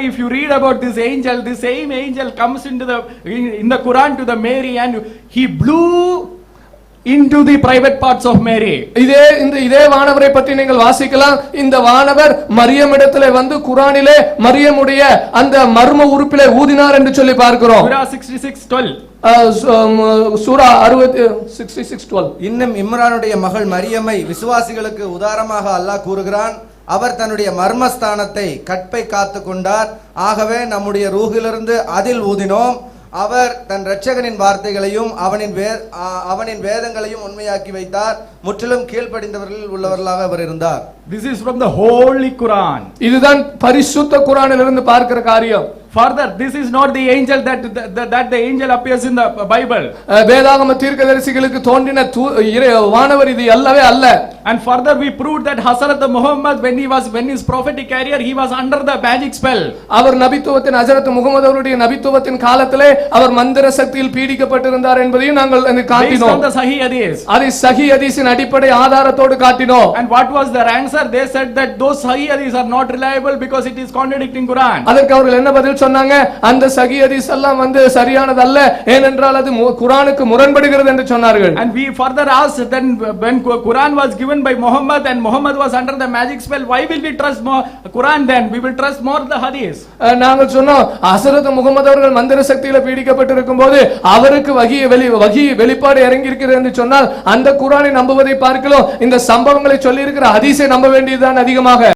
if you read about this angel, the same angel comes into the in, the Quran to the Mary and he blew into the private parts of Mary. இதே இந்த இதே வானவரை பற்றி நீங்கள் வாசிக்கலாம் இந்த வானவர் மரியமிடத்திலே வந்து குரானிலே மரியமுடைய அந்த மர்ம உறுப்பிலே ஊதினார் என்று சொல்லி பார்க்கிறோம் Surah 66 12. அஹ் சு- உம், சூரா அறுபத்தி சிக்ஸ்டி சிக்ஸ் டுவெல் இன்னும் இம்ரானுடைய மகள் மரியமை விசுவாசிகளுக்கு உதாரமாக அல்லாஹ் கூறுகிறான் அவர் தன்னுடைய மர்மஸ்தானத்தை கற்பை காத்து கொண்டார். ஆகவே நம்முடைய ரூகிலிருந்து அதில் ஊதினோம். அவர் தன் இரட்சகனின் வார்த்தைகளையும் அவனின் வே அவனின் வேதங்களையும் உண்மையாக்கி வைத்தார். முற்றிலும் கீழ்ப்படிந்தவர்கள் உள்ளவர்களாக அவர் இருந்தார். This is from the Holy Quran. இதுதான் பரிசுத்த குரானிலிருந்து பார்க்கிற காரியம். Further, this is not the angel that, that, that the angel appears in the Bible. அஹ் வேதாகம தீர்க்கதரிசிகளுக்கு தோன்றின தூ- வானவர் இது அல்லவே அல்ல. And further, we proved that Hazrat Muhammad, when he was when his prophetic career, he was under the magic spell. அவர் நபித்துவத்தின் ஹஜரத் முகமது அவருடைய நபித்துவத்தின் காலத்திலே அவர் மந்திர சக்தியில் பீடிக்கப்பட்டிருந்தார் என்பதையும் நாங்கள் அங்கு Based காட்டினோம் on the Sahih Hadith. அதை சஹி ஹதீஸின் அடிப்படை ஆதாரத்தோடு காட்டினோம் And what was their answer? They said that those Sahih Hadiths are not reliable because it is contradicting Quran. அதற்கு அவர்கள் என்ன பதில் சொன்னாங்க அந்த சஹி ஹதீஸ் எல்லாம் வந்து சரியானதல்ல ஏனென்றால் அது குரானுக்கு முரண்படுகிறது என்று சொன்னார்கள் And we further asked then when Quran was given given by Muhammad and Muhammad was under the magic spell, why will we trust more Quran then? We will trust more the Hadith. நாங்கள் சொன்னோம் ஹசரத் முகமது அவர்கள் மந்திர சக்தியில பீடிக்கப்பட்டிருக்கும் போது அவருக்கு வகி வெளி வகி வெளிப்பாடு இறங்கி இருக்கிறது என்று சொன்னால் அந்த குரானை நம்புவதை பார்க்கலாம் இந்த சம்பவங்களை சொல்லி இருக்கிற ஹதீஸை நம்ப வேண்டியதுதான் அதிகமாக